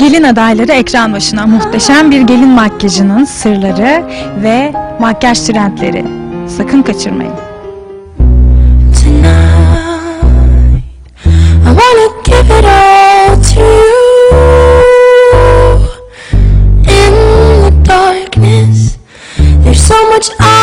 Gelin adayları ekran başına muhteşem bir gelin makyajının sırları ve makyaj trendleri. Sakın kaçırmayın. tonight. So much I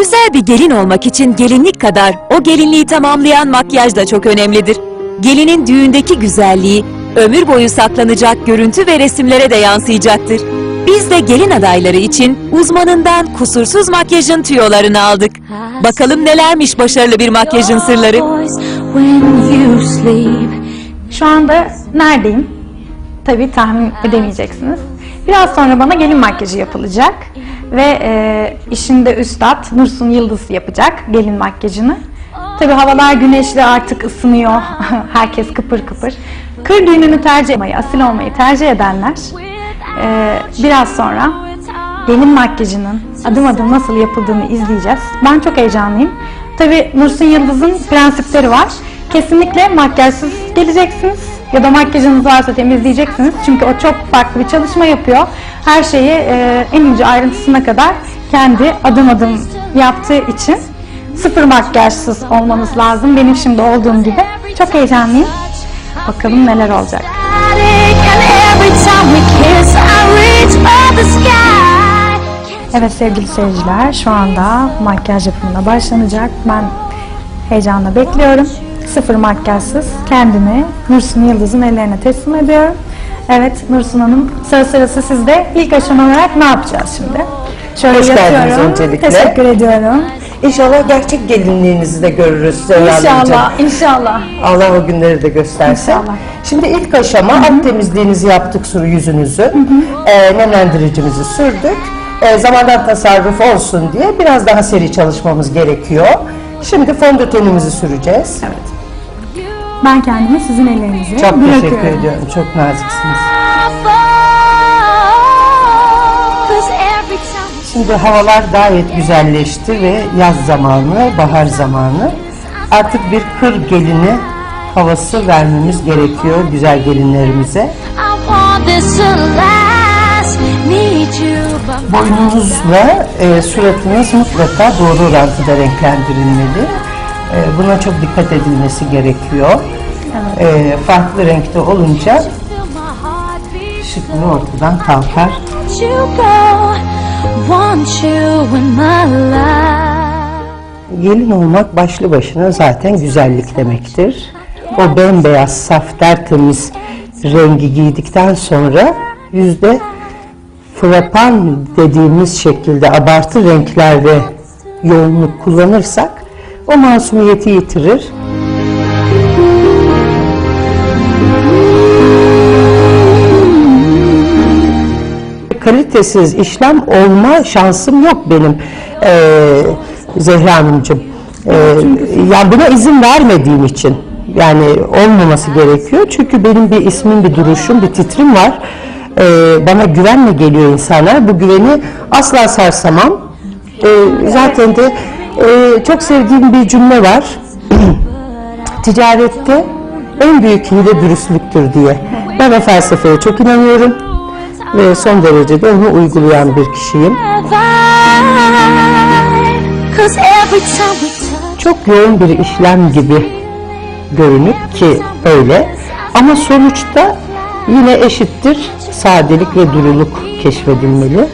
Güzel bir gelin olmak için gelinlik kadar o gelinliği tamamlayan makyaj da çok önemlidir. Gelinin düğündeki güzelliği ömür boyu saklanacak görüntü ve resimlere de yansıyacaktır. Biz de gelin adayları için uzmanından kusursuz makyajın tüyolarını aldık. Bakalım nelermiş başarılı bir makyajın sırları. Şu anda neredeyim? Tabii tahmin edemeyeceksiniz. Biraz sonra bana gelin makyajı yapılacak ve e, işinde üstad Nursun Yıldız yapacak gelin makyajını. Tabii havalar güneşli artık ısınıyor. Herkes kıpır kıpır. Kır düğününü tercih etmeyi, asil olmayı tercih edenler e, biraz sonra gelin makyajının adım adım nasıl yapıldığını izleyeceğiz. Ben çok heyecanlıyım. Tabii Nursun Yıldız'ın prensipleri var. Kesinlikle makyajsız geleceksiniz ya da makyajınız varsa temizleyeceksiniz. Çünkü o çok farklı bir çalışma yapıyor. Her şeyi e, en ince ayrıntısına kadar kendi adım adım yaptığı için sıfır makyajsız olmanız lazım. Benim şimdi olduğum gibi. Çok heyecanlıyım. Bakalım neler olacak. Evet sevgili seyirciler şu anda makyaj yapımına başlanacak. Ben heyecanla bekliyorum. Sıfır makyajsız kendimi Nursun Yıldız'ın ellerine teslim ediyorum. Evet Nursun Hanım söz sırası sizde. İlk aşama olarak ne yapacağız şimdi? Şöyle Hoş geldiniz öncelikle. Teşekkür ediyorum. İnşallah gerçek gelinliğinizi de görürüz Zeyla Hanımcığım. İnşallah, inşallah. Allah o günleri de göstersin. İnşallah. Şimdi ilk aşama alt temizliğinizi yaptık suru yüzünüzü. E, nemlendiricimizi sürdük. E, zamandan tasarruf olsun diye biraz daha seri çalışmamız gerekiyor. Şimdi fondötenimizi süreceğiz. Evet. Ben kendimi sizin ellerinize Çok bırakıyorum. teşekkür ediyorum. Çok naziksiniz. Şimdi havalar gayet güzelleşti ve yaz zamanı, bahar zamanı. Artık bir kır gelini havası vermemiz gerekiyor güzel gelinlerimize. Boynunuzla e, suratınız mutlaka doğru orantıda renklendirilmeli. E, buna çok dikkat edilmesi gerekiyor. E, farklı renkte olunca şıklığı ortadan kalkar. Gelin olmak başlı başına zaten güzellik demektir. O bembeyaz, saf, tertemiz rengi giydikten sonra yüzde frapan dediğimiz şekilde abartı renkler ve yoğunluk kullanırsak o masumiyeti yitirir. kalitesiz işlem olma şansım yok benim eee Zehra Hanımcığım. Eee, yani buna izin vermediğim için yani olmaması gerekiyor. Çünkü benim bir ismim, bir duruşum, bir titrim var. Eee, bana güvenle geliyor insanlar. Bu güveni asla sarsamam. Eee, zaten de eee, çok sevdiğim bir cümle var. Ticarette en büyük hile dürüstlüktür diye. Ben o felsefeye çok inanıyorum ve son derece de onu uygulayan bir kişiyim. Çok yoğun bir işlem gibi görünüp ki öyle. Ama sonuçta yine eşittir sadelik ve duruluk keşfedilmeli.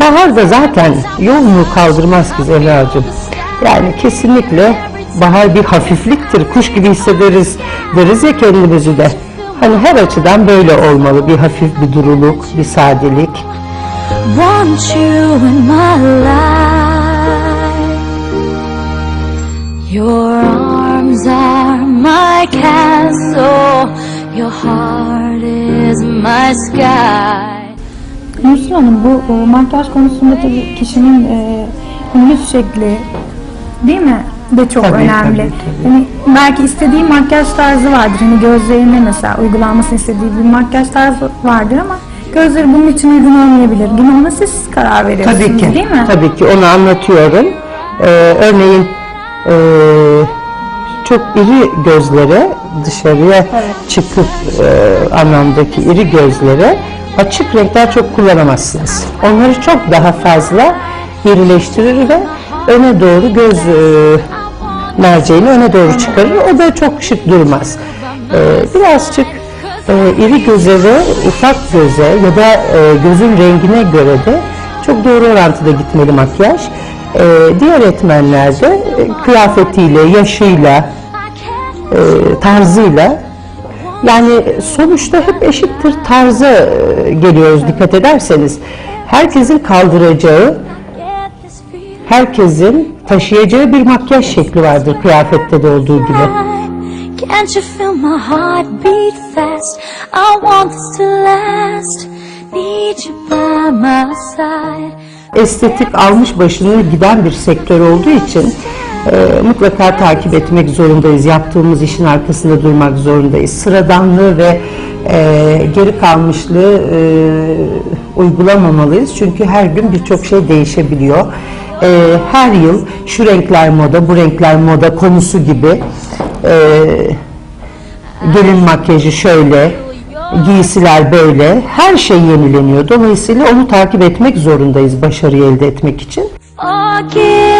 Bahar da zaten yoğunluğu kaldırmaz ki Zehra'cığım. Yani kesinlikle bahar bir hafifliktir. Kuş gibi hissederiz deriz ya kendimizi de. Hani her açıdan böyle olmalı. Bir hafif bir duruluk, bir sadelik. Want you in my life. Your arms are my castle. Your heart is my sky. Nursun Hanım bu e, makyaj konusunda tabii kişinin e, yüz şekli değil mi de çok Tabii, önemli. tabii, tabii. Hani belki istediği makyaj tarzı vardır. Hani gözlerine mesela uygulanmasını istediği bir makyaj tarzı vardır ama gözleri bunun için uygun olmayabilir. Yine ona siz karar veriyorsunuz Tabii ki. değil mi? Tabii ki onu anlatıyorum. Ee, örneğin e, çok iri gözlere dışarıya çıkıp e, anlamdaki iri gözlere açık renkler çok kullanamazsınız. Onları çok daha fazla irileştirir ve öne doğru göz e, merceğini öne doğru çıkarır. O da çok şık durmaz. Ee, birazcık e, iri göze ve ufak göze ya da e, gözün rengine göre de çok doğru orantıda gitmeli makyaj. Ee, diğer etmenlerde e, kıyafetiyle, yaşıyla, e, tarzıyla yani sonuçta hep eşittir tarza e, geliyoruz dikkat ederseniz. Herkesin kaldıracağı, herkesin taşıyacağı bir makyaj şekli vardır kıyafette de olduğu gibi. Can't you feel my heart beat fast? I want this to last. Need you by my side. estetik almış başını giden bir sektör olduğu için e, mutlaka takip etmek zorundayız. Yaptığımız işin arkasında durmak zorundayız. Sıradanlığı ve e, geri kalmışlığı e, uygulamamalıyız. Çünkü her gün birçok şey değişebiliyor. E, her yıl şu renkler moda, bu renkler moda konusu gibi e, gelin makyajı şöyle, giysiler böyle, her şey yenileniyor. Dolayısıyla onu takip etmek zorundayız başarıyı elde etmek için. Me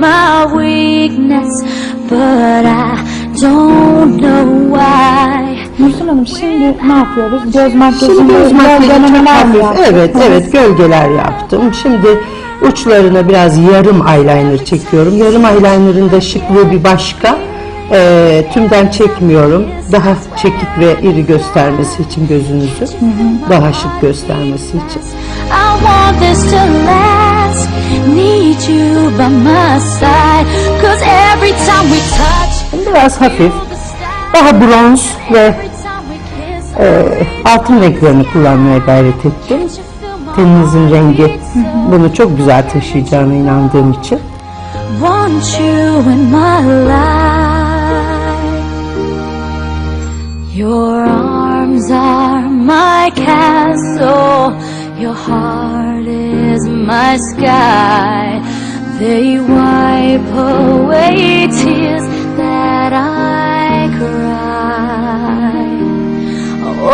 my weakness, but I don't know why. Nursun Hanım şimdi ne yapıyoruz? Göz makyajını Şimdi göz makyajı çok hafif. Evet, evet gölgeler yaptım. Şimdi uçlarına biraz yarım eyeliner çekiyorum. Yarım eyeliner'ın da şıklığı bir başka. Ee, tümden çekmiyorum. Daha çekik ve iri göstermesi için gözünüzü. Daha şık göstermesi için. I want this to last. Need you by my side. Cause every time we touch, Biraz hafif, daha bronz ve e, altın renklerini kullanmaya gayret ettim. Teninizin rengi bunu çok güzel taşıyacağına inandığım için. want you in my life. Your arms are my castle. Your heart is my sky. They wipe away tears that I cry.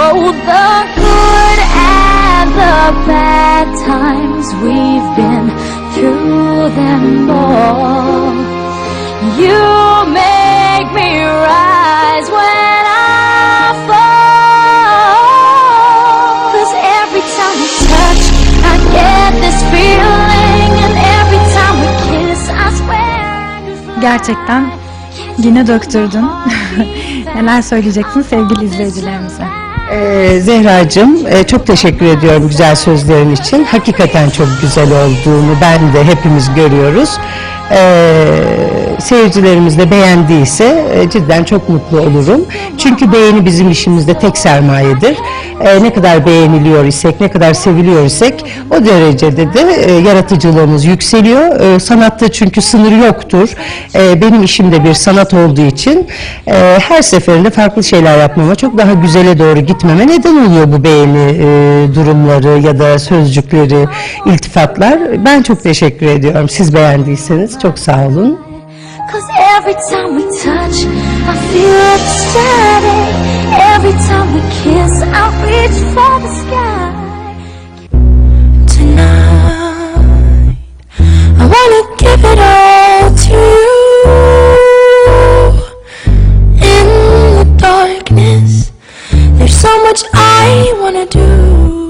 Oh, the good and the bad times we've been through them all. You Gerçekten yine döktürdün. Neler söyleyeceksin sevgili izleyicilerimize? Ee, Zehracığım e, çok teşekkür ediyorum güzel sözlerin için. Hakikaten çok güzel olduğunu ben de hepimiz görüyoruz. Ee, seyircilerimiz de beğendiyse e, cidden çok mutlu olurum. Çünkü beğeni bizim işimizde tek sermayedir. Ee, ne kadar beğeniliyor isek, ne kadar seviliyor isek o derecede de e, yaratıcılığımız yükseliyor. Ee, sanatta çünkü sınır yoktur. Ee, benim işim de bir sanat olduğu için e, her seferinde farklı şeyler yapmama, çok daha güzele doğru gitmeme neden oluyor bu beğeni e, durumları ya da sözcükleri, iltifatlar. Ben çok teşekkür ediyorum. Siz beğendiyseniz geldiniz. Çok. Cause every time we touch, I feel it static. Every time we kiss, I reach for the sky. Tonight, I wanna give it all to you. In the darkness, there's so much I wanna do.